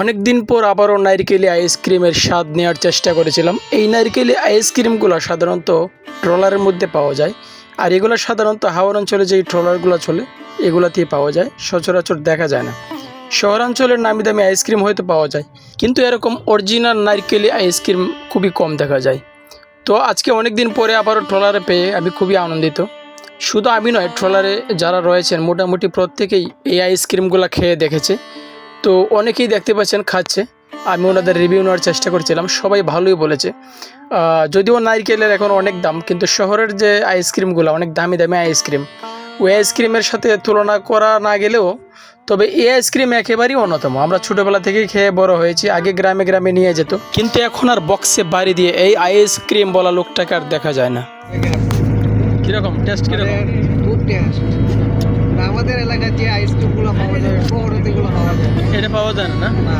অনেক দিন পর আবারও নারকেলি আইসক্রিমের স্বাদ নেওয়ার চেষ্টা করেছিলাম। এই নারকেলি আইসক্রিমগুলো সাধারণত ট্রলারের মধ্যে পাওয়া যায়, আর এগুলো সাধারণত হাওড় অঞ্চলে যেই ট্রলারগুলো চলে, এগুলাতেই পাওয়া যায়। সচরাচর দেখা যায় না। শহরাঞ্চলের নামি দামি আইসক্রিম হয়তো পাওয়া যায়, কিন্তু এরকম অরিজিনাল নারকেলি আইসক্রিম খুবই কম দেখা যায়। তো আজকে অনেক দিন পরে আবারও ট্রলারে পেয়ে আমি খুবই আনন্দিত। শুধু আমি নয়, ট্রলারে যারা রয়েছেন, মোটামুটি প্রত্যেকেই এই আইসক্রিমগুলো খেয়ে দেখেছে। তো অনেকেই দেখতে পাচ্ছেন, খাচ্ছে। আমি ওনাদের রিভিউ নেওয়ার চেষ্টা করছিলাম, সবাই ভালোই বলেছে। যদিও নারকেলের এখন অনেক দাম, কিন্তু শহরের যে আইসক্রিমগুলো অনেক দামি দামি আইসক্রিম ওই আইসক্রিমের সাথে তুলনা করা না গেলেও, তবে এই আইসক্রিম একেবারেই অন্যতম। আমরা ছোটোবেলা থেকেই খেয়ে বড় হয়েছি, আগে গ্রামে গ্রামে নিয়ে যেত। কিন্তু এখন আর বক্সে বাড়ি দিয়ে এই আইসক্রিম বলা লোকটাকে আর দেখা যায় না। কীরকম? টেস্ট কীরকম? আমাদের এলাকার যে আইসক্রিমগুলো পাওয়া যায়, শহরে পাওয়া পাওয়া যায় না না?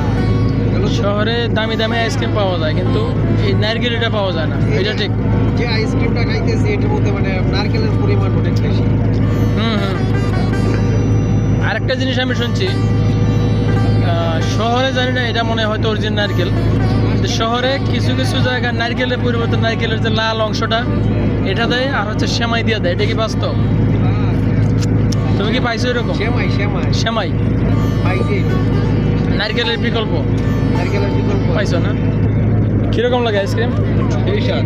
শহরে দামি দামি আইসক্রিম পাওয়া যায় কিন্তু এই নারকেলটা পাওয়া যায় না এটা ঠিক। যে আইসক্রিমটা খাইতেছি এটার মধ্যে মানে নারকেলের পরিমাণ অনেক বেশি। হুম হুম। আরেকটা জিনিস আমি শুনছি শহরে জানি না এটা মনে হয় হয়তো অরিজিনাল নারকেল। শহরে কিছু কিছু জায়গায় নারকেলের পরিবর্তে নারকেলের যে লাল অংশটা এটা দেয় আর হচ্ছে সেমাই দিয়ে দেয় এটা কি বাস্তব? তুমি কি পাইছো এরকম? সেমাই সেমাই। সেমাই। পাইছি। নারকেলের বিকল্প। নারকেলের বিকল্প। পাইছো না? কীরকম লাগে আইসক্রিম? এই স্বাদ।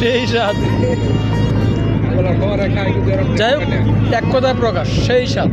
সেই স্বাদ। যাই হোক এক কথায় প্রকাশ সেই স্বাদ।